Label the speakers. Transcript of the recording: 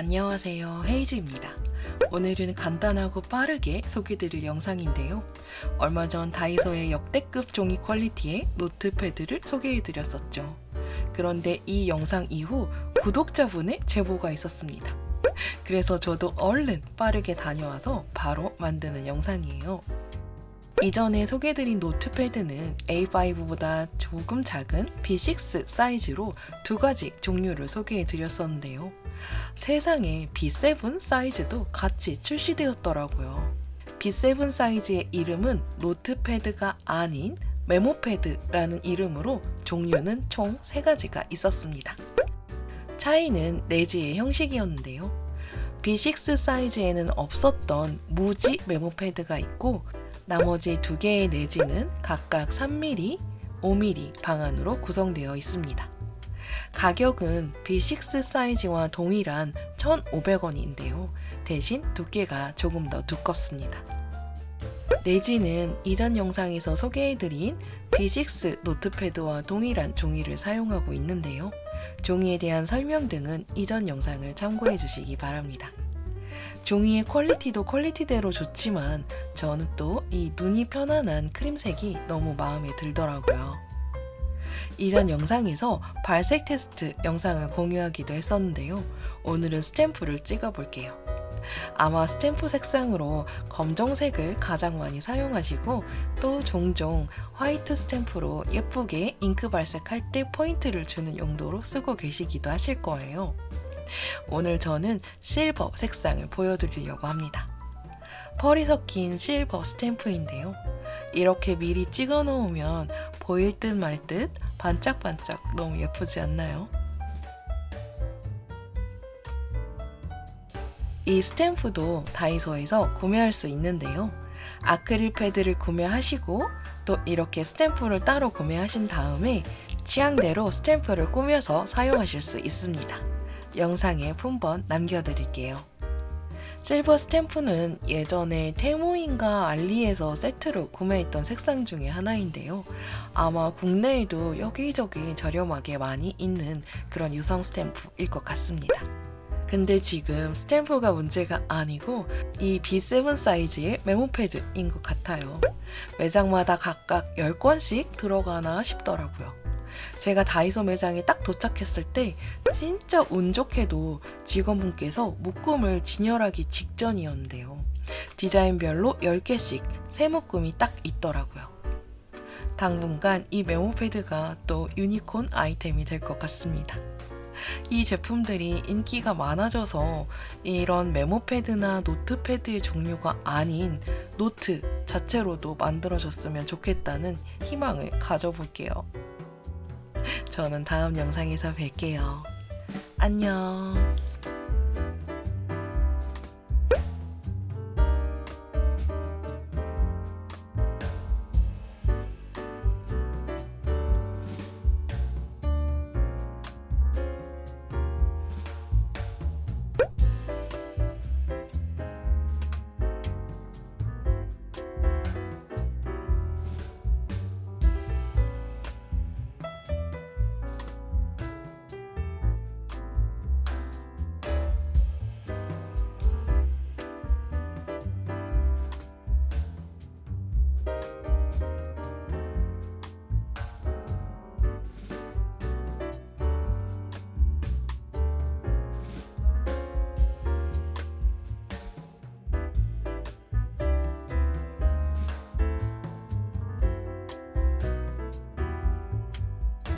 Speaker 1: 안녕하세요. 헤이즈입니다. 오늘은 간단하고 빠르게 소개드릴 영상인데요. 얼마 전 다이소의 역대급 종이 퀄리티의 노트패드를 소개해드렸었죠. 그런데 이 영상 이후 구독자분의 제보가 있었습니다. 그래서 저도 얼른 빠르게 다녀와서 바로 만드는 영상이에요. 이전에 소개드린 노트패드는 A5보다 조금 작은 B6 사이즈로 두 가지 종류를 소개해 드렸었는데요. 세상에 B7 사이즈도 같이 출시되었더라고요. B7 사이즈의 이름은 노트패드가 아닌 메모패드라는 이름으로 종류는 총 3가지가 있었습니다. 차이는 내지의 형식이었는데요. B6 사이즈에는 없었던 무지 메모패드가 있고 나머지 두 개의 내지는 각각 3mm, 5mm 방안으로 구성되어 있습니다. 가격은 B6 사이즈와 동일한 1,500원인데요. 대신 두께가 조금 더 두껍습니다. 내지는 이전 영상에서 소개해드린 B6 노트패드와 동일한 종이를 사용하고 있는데요. 종이에 대한 설명 등은 이전 영상을 참고해 주시기 바랍니다. 종이의 퀄리티도 퀄리티대로 좋지만 저는 또 이 눈이 편안한 크림색이 너무 마음에 들더라고요. 이전 영상에서 발색 테스트 영상을 공유하기도 했었는데요. 오늘은 스탬프를 찍어 볼게요. 아마 스탬프 색상으로 검정색을 가장 많이 사용하시고 또 종종 화이트 스탬프로 예쁘게 잉크 발색할 때 포인트를 주는 용도로 쓰고 계시기도 하실 거예요. 오늘 저는 실버 색상을 보여드리려고 합니다. 펄이 섞인 실버 스탬프인데요. 이렇게 미리 찍어 놓으면 보일 듯말듯 반짝반짝 너무 예쁘지 않나요? 이 스탬프도 다이소에서 구매할 수 있는데요. 아크릴 패드를 구매하시고 또 이렇게 스탬프를 따로 구매하신 다음에 취향대로 스탬프를 꾸며서 사용하실 수 있습니다. 영상에 품번 남겨드릴게요. 실버 스탬프는 예전에 테모인가 알리에서 세트로 구매했던 색상 중에 하나인데요. 아마 국내에도 여기저기 저렴하게 많이 있는 그런 유성 스탬프일 것 같습니다. 근데 지금 스탬프가 문제가 아니고 이 B7 사이즈의 메모패드인 것 같아요. 매장마다 각각 10권씩 들어가나 싶더라고요. 제가 다이소 매장에 딱 도착했을 때 진짜 운 좋게도 직원분께서 묶음을 진열하기 직전이었는데요. 디자인별로 10개씩 새 묶음이 딱 있더라고요. 당분간 이 메모패드가 또 유니콘 아이템이 될 것 같습니다. 이 제품들이 인기가 많아져서 이런 메모패드나 노트패드의 종류가 아닌 노트 자체로도 만들어졌으면 좋겠다는 희망을 가져볼게요. 저는 다음 영상에서 뵐게요. 안녕.